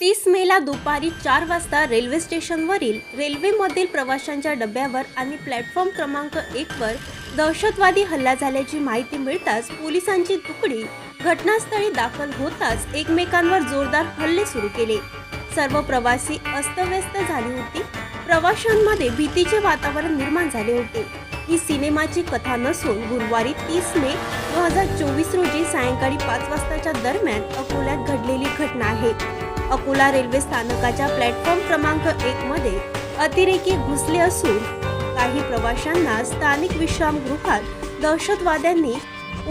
तीस मेला दुपारी चार वाजता रेल्वे स्टेशनवरील रेल्वेमधील प्रवाशांच्या डब्यावर आणि प्लॅटफॉर्म क्रमांक एकवर दहशतवादी हल्ला झाल्याची माहिती मिळताच पोलिसांची तुकडी घटनास्थळी दाखल होताच एकमेकांवर जोरदार हल्ले सुरू केले. सर्व प्रवासी अस्तव्यस्त झाली होती. प्रवाशांमध्ये भीतीचे वातावरण निर्माण झाले होते. ही सिनेमाची कथा नसून गुरुवारी तीस मे दोन हजार चोवीस रोजी सायंकाळी पाच वाजताच्या दरम्यान अकोल्यात घडलेली घटना आहे. अकोला रेल्वे स्थानकाच्या प्लॅटफॉर्म क्रमांक एक मध्ये अतिरेकी घुसले असून काही प्रवाशांना स्थानिक विश्रामगृहात दहशतवाद्यांनी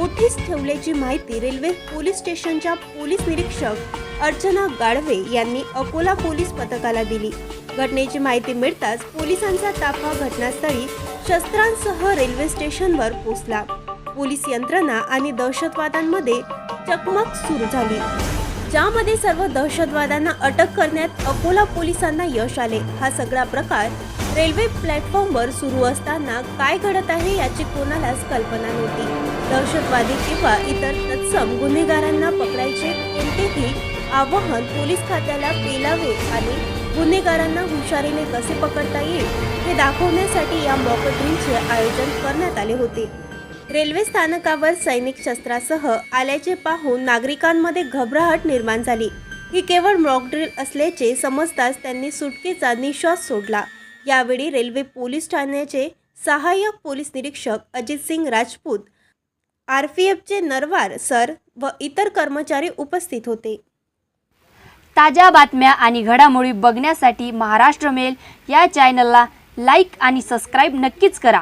ओठीस ठेवल्याची माहिती रेल्वे पोलीस स्टेशनच्या पोलीस निरीक्षक अर्चना गाडवे यांनी अकोला पोलीस पथकाला दिली. घटनेची माहिती मिळताच पोलिसांचा ताफा घटनास्थळी शस्त्रांसह रेल्वे स्टेशनवर पोहोचला. पोलीस यंत्रणा आणि दहशतवाद्यांमध्ये चकमक सुरू झाली. ज्यामध्ये सर्व दहशतवाद्यांना अटक करण्यात अकोला पोलिसांना यश आले. हा सगळा प्रकार रेल्वे प्लॅटफॉर्मवर सुरू असताना काय घडत आहे याची कोणालाच कल्पना नव्हती. दहशतवादी किंवा इतर तत्सम गुन्हेगारांना पकडायचे कोणतेही आवाहन पोलीस खात्याला पेलावे आणि गुन्हेगारांना हुशारीने कसे पकडता येईल हे दाखवण्यासाठी या मॉकड्रीलचे आयोजन करण्यात आले होते. रेल्वे स्थानकावर सैनिक शस्त्रासह आल्याचे पाहून नागरिकांमध्ये घबराहट निर्माण झाली. ही केवळ मॉकड्रिल असल्याचे समजताच त्यांनी सुटकेचा निश्वास सोडला. यावेळी रेल्वे पोलीस ठाण्याचे सहाय्यक पोलीस निरीक्षक अजित सिंग राजपूत आर पी एफचे नरवार सर व इतर कर्मचारी उपस्थित होते. ताज्या बातम्या आणि घडामोडी बघण्यासाठी महाराष्ट्र मेल या चॅनलला लाईक आणि सबस्क्राईब नक्कीच करा.